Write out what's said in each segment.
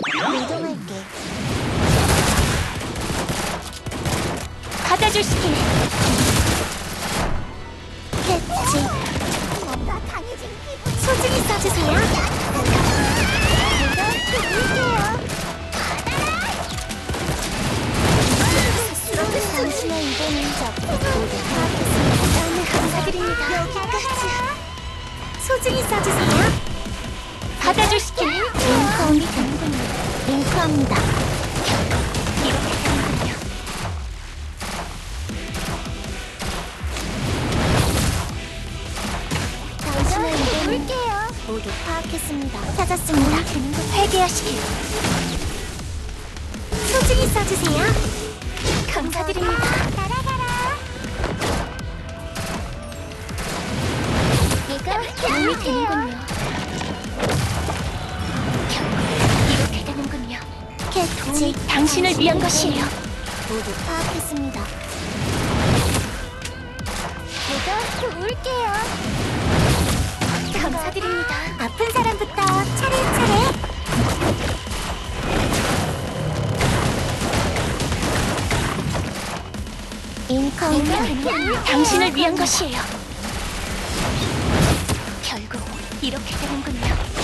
이동할게. 받아줄 스킬. 캐치. 뭔가 강해진 기분. 소중히 써주세요. 제가 드릴게요. 당신의 이동은 적 모두 파악했습니다. 너무 감사드립니다. 여기까지. 소중히 써주세요. 받아줄 스킬. 링크 당신의 이동은 모두 파악했습니다. 찾았습니다. 스킬. 소중히 써주세요. 감사드립니다. 따라가라. 이거 도움이 되는군요. 캐치. 당신을 위한 것이에요. 모두 파악했습니다. 제가 도울게요. 감사드립니다. 아픈 사람부터 차례차례. 인컴 당신을 위한 것이에요. 결국 이렇게 되는군요.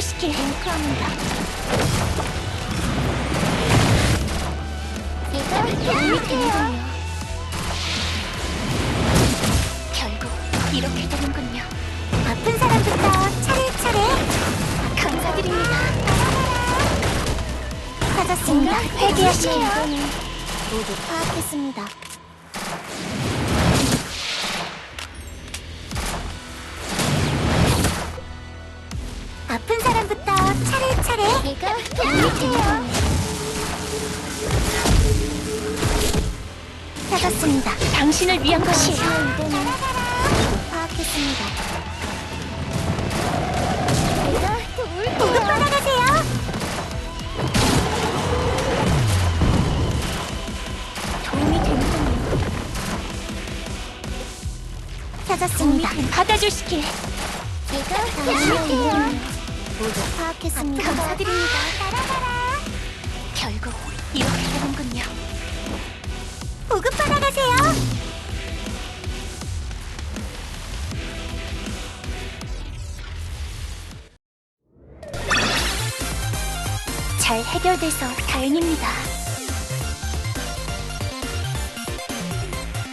스킬. 인컴입니다. 이거 도움이 되는군요. 결국 이렇게 되는군요. 아픈 사람부터 차례차례 감사드립니다. 찾았습니다. 회개하시길. 모두 파악했습니다. 차례차례 이거 되는군요. 찾았습니다. 당신을 위한 것이에요. 파악했습니다. 이거 보급 받아가세요. 도움이 되는군요. 찾았습니다. 받아줄 스킬. 이거 이동은 모두 파악했습니다. 감사드립니다. 따라가라. 결국 이렇게 되는군요. 보급 받아가세요. 잘 해결돼서 다행입니다.